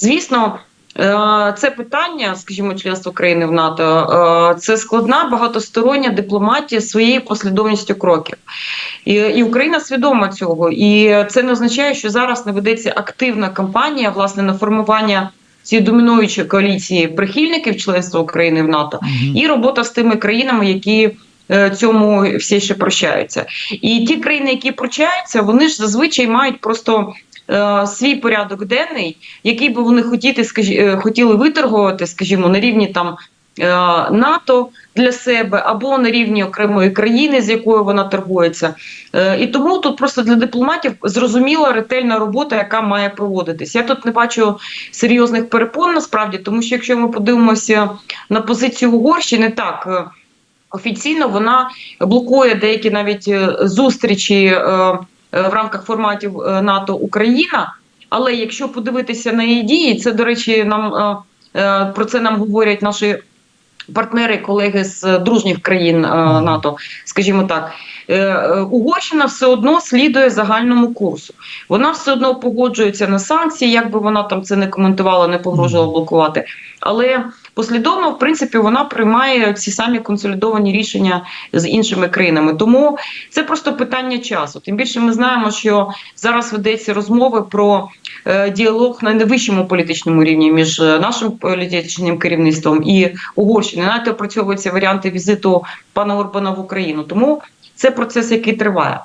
Звісно, е, це питання, скажімо, членства України в НАТО, е, це складна багатостороння дипломатія своєю послідовністю кроків. І, і Україна свідома цього. І це не означає, що зараз не ведеться активна кампанія власне на формування цієї домінуючої коаліції прихильників членства України в НАТО і робота з тими країнами, які е, цьому всі ще прощаються. І ті країни, які прощаються, вони ж зазвичай мають просто е, свій порядок денний, який би вони хотіти, скажі, е, хотіли виторгувати, скажімо, на рівні там. е, НАТО для себе або на рівні окремої країни, з якою вона торгується, і тому тут просто для дипломатів зрозуміла ретельна робота, яка має проводитись. Я тут не бачу серйозних перепон насправді, тому що якщо ми подивимося на позицію Угорщини, так офіційно вона блокує деякі навіть зустрічі в рамках форматів е, НАТО Україна. Але якщо подивитися на її дії, це до речі, нам е, е, про це нам говорять наші партнери, колеги з дружніх країн е, НАТО, скажімо так. Е, е, Угорщина все одно слідує загальному курсу. Вона все одно погоджується на санкції, як би вона там це не коментувала, не погрожувала блокувати. Але послідовно, в принципі, вона приймає ці самі консолідовані рішення з іншими країнами. Тому це просто питання часу. Тим більше ми знаємо, що зараз ведеться розмови про діалог на найвищому політичному рівні між нашим політичним керівництвом і Угорщиною. Навіть опрацьовуються варіанти візиту пана Орбана в Україну. Тому це процес, який триває.